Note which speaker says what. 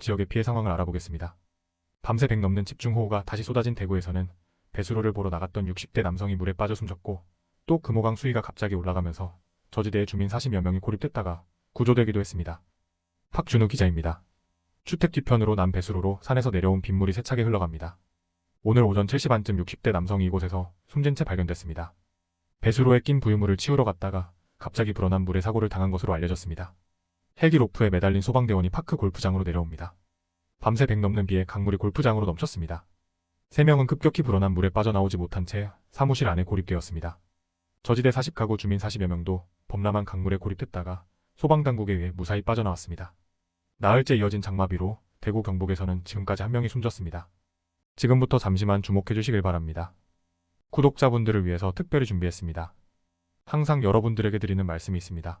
Speaker 1: 지역의 피해 상황을 알아보겠습니다. 밤새 100 넘는 집중호우가 다시 쏟아진 대구에서는 배수로를 보러 나갔던 60대 남성이 물에 빠져 숨졌고 또 금호강 수위가 갑자기 올라가면서 저지대의 주민 40여 명이 고립됐다가 구조되기도 했습니다. 박준우 기자입니다. 주택 뒤편으로 난 배수로로 산에서 내려온 빗물이 세차게 흘러갑니다. 오늘 오전 7시 반쯤 60대 남성이 이곳에서 숨진 채 발견됐습니다. 배수로에 낀 부유물을 치우러 갔다가 갑자기 불어난 물에 사고를 당한 것으로 알려졌습니다. 헬기 로프에 매달린 소방대원이 파크 골프장으로 내려옵니다. 밤새 100 넘는 비에 강물이 골프장으로 넘쳤습니다. 3명은 급격히 불어난 물에 빠져나오지 못한 채 사무실 안에 고립되었습니다. 저지대 40가구 주민 40여 명도 범람한 강물에 고립됐다가 소방당국에 의해 무사히 빠져나왔습니다. 나흘째 이어진 장마비로 대구 경북에서는 지금까지 한 명이 숨졌습니다. 지금부터 잠시만 주목해 주시길 바랍니다. 구독자분들을 위해서 특별히 준비했습니다. 항상 여러분들에게 드리는 말씀이 있습니다.